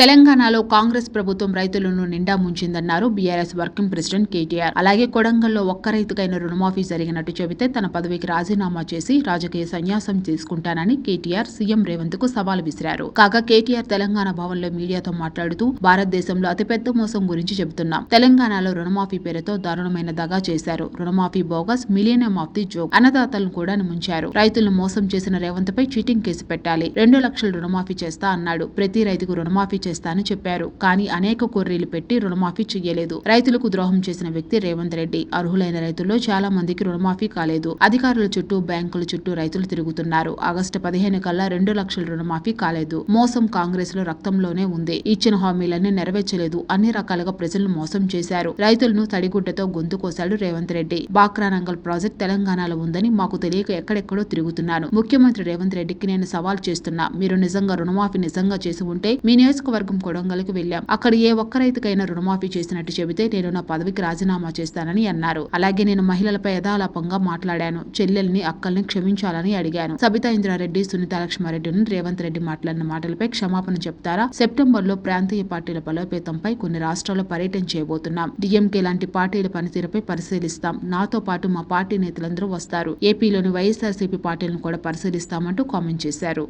తెలంగాణలో కాంగ్రెస్ ప్రభుత్వం రైతులను నిండా ముంచిందన్నారు B R S working president K T R. అలాగే కొడంగల్లో ఒక్క రైతుకైన రుణమాఫీ జరిగినట్టు చెబితే తన పదవికి రాజీనామా చేసి రాజకీయ సన్యాసం తీసుకుంటానని కేటీఆర్ సీఎం రేవంత్కు సవాల్ విసిరారు. కాగా కేటీఆర్ తెలంగాణ భవన్లో మీడియాతో మాట్లాడుతూ భారతదేశంలో అతిపెద్ద మోసం గురించి చెబుతున్నాం. తెలంగాణలో రుణమాఫీ పేరుతో దారుణమైన దగా చేశారు. రుణమాఫీ bogus million of the joke అన్నదాతలను కూడా ముంచారు. రైతులను మోసం చేసిన రేవంత్ పై చీటింగ్ కేసు పెట్టాలి. రెండు లక్షలు రుణమాఫీ చేస్తా అన్నాడు. ప్రతి రైతుకు రుణమాఫీ చేస్తానని చెప్పారు. కానీ అనేక కొర్రీలు పెట్టి రుణమాఫీ చేయలేదు రైతులకు ద్రోహం చేసిన వ్యక్తి రేవంత్ రెడ్డి. అర్హులైన రైతుల్లో చాలా మందికి రుణమాఫీ కాలేదు. అధికారుల చుట్టూ బ్యాంకుల చుట్టూ రైతులు తిరుగుతున్నారు. ఆగస్టు పదిహేను కల్లా రెండు లక్షల రుణమాఫీ కాలేదు. మోసం కాంగ్రెస్లో రక్తంలోనే ఉంది. ఇచ్చిన హామీలన్నీ నెరవేర్చలేదు. అన్ని రకాలుగా ప్రజలను మోసం చేశారు. రైతులను తడిగుడ్డతో గొంతు కోశాడు రేవంత్ రెడ్డి. బాక్రానంగల్ ప్రాజెక్ట్ తెలంగాణలో ఉందని మాకు తెలియక ఎక్కడెక్కడో తిరుగుతున్నాను ముఖ్యమంత్రి రేవంత్ రెడ్డికి నేను సవాల్ చేస్తున్నా. మీరు నిజంగా రుణమాఫీ నిజంగా చేసి ఉంటే మీ నియోజకవర్గం కొడంగల్కి వెళ్ళాం. అక్కడ ఏ ఒక్క రైతుకైనా రుణమాఫీ చేసినట్టు చెబితే నేను నా పదవికి రాజీనామా చేస్తానని అన్నారు. అలాగే నేను మహిళలపై యథాలాపంగా మాట్లాడాను. చెల్లెల్ని అక్కల్ని క్షమించాలని అడిగాను. సబితా ఇంద్రారెడ్డి సునీత లక్ష్మారెడ్డిని రేవంత్ రెడ్డి మాట్లాడిన మాటలపై క్షమాపణ చెప్తారా? సెప్టెంబర్లో ప్రాంతీయ పార్టీల బలోపేతంపై కొన్ని రాష్ట్రాల్లో పర్యటన చేయబోతున్నాం. డిఎంకే లాంటి పార్టీల పనితీరుపై పరిశీలిస్తాం. నాతో పాటు మా పార్టీ నేతలందరూ వస్తారు. ఏపీలోని వైఎస్ఆర్సీపీ పార్టీలను కూడా పరిశీలిస్తామంటూ కామెంట్ చేశారు.